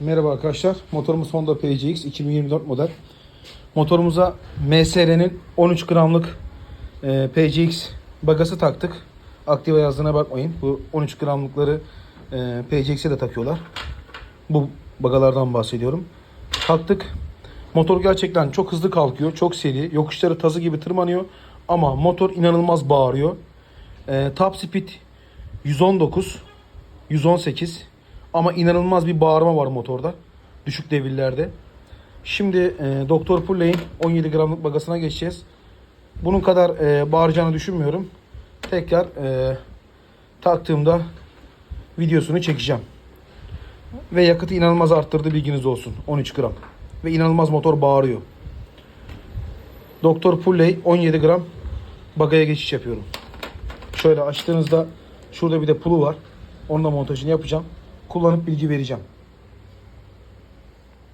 Merhaba arkadaşlar. Motorumuz Honda PCX 2024 model. Motorumuza MSR'nin 13 gramlık e, PCX bagası taktık. Aktiva yazdığına bakmayın. Bu 13 gramlıkları e, PCX'e de takıyorlar. Bu bagalardan bahsediyorum. Taktık. Motor gerçekten çok hızlı kalkıyor. Çok seri. Yokuşları tazı gibi tırmanıyor. Ama motor inanılmaz bağırıyor. E, top speed 119 118 ama inanılmaz bir bağırma var motorda. Düşük devirlerde. Şimdi e, Doktor Pulley'in 17 gramlık bagasına geçeceğiz. Bunun kadar e, bağıracağını düşünmüyorum. Tekrar e, taktığımda videosunu çekeceğim. Ve yakıtı inanılmaz arttırdı bilginiz olsun. 13 gram. Ve inanılmaz motor bağırıyor. Doktor Pulley 17 gram bagaya geçiş yapıyorum. Şöyle açtığınızda şurada bir de pulu var. Onun da montajını yapacağım. Kullanıp bilgi vereceğim.